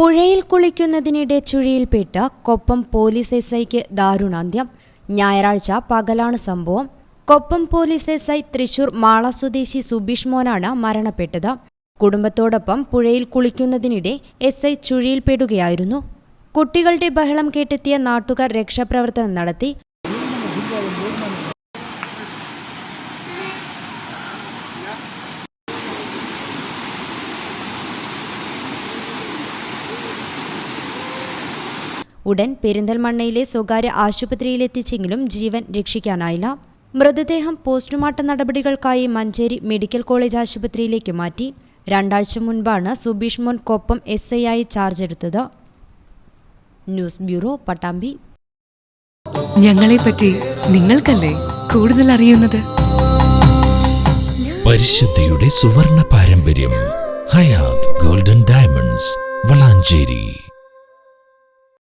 പുഴയിൽ കുളിക്കുന്നതിനിടെ ചുഴിയിൽപ്പെട്ട് കൊപ്പം പോലീസ് എസ് ഐക്ക് ദാരുണാന്ത്യം. ഞായറാഴ്ച പകലാണ് സംഭവം. Koppam police S I Thrissur Mala സ്വദേശി സുബീഷ് മോനാണ് മരണപ്പെട്ടത്. കുടുംബത്തോടൊപ്പം പുഴയിൽ കുളിക്കുന്നതിനിടെ എസ് ഐ ചുഴിയിൽപ്പെടുകയായിരുന്നു. കുട്ടികളുടെ ബഹളം കേട്ടെത്തിയ നാട്ടുകാർ രക്ഷാപ്രവർത്തനം നടത്തി. ഉടൻ പെരിന്തൽമണ്ണയിലെ സ്വകാര്യ ആശുപത്രിയിലെത്തിച്ചെങ്കിലും ജീവൻ രക്ഷിക്കാനായില്ല. മൃതദേഹം പോസ്റ്റ്മോർട്ടം നടപടികൾക്കായി മഞ്ചേരി മെഡിക്കൽ കോളേജ് ആശുപത്രിയിലേക്ക് മാറ്റി. രണ്ടാഴ്ച മുൻപാണ് സുബീഷ് മോൻ കൊപ്പം എസ് ഐ ആയി ചാർജ് എടുത്തത്. News bureau Pattambi. ഞങ്ങളെപ്പറ്റി നിങ്ങൾക്കല്ലേ കൂടുതൽ അറിയുന്നത്? പരിശുദ്ധിയുടെ സുവർണ പാരമ്പര്യം ഹയാത് ഗോൾഡൻ ഡയമണ്ട്സ് വളാഞ്ചേരി.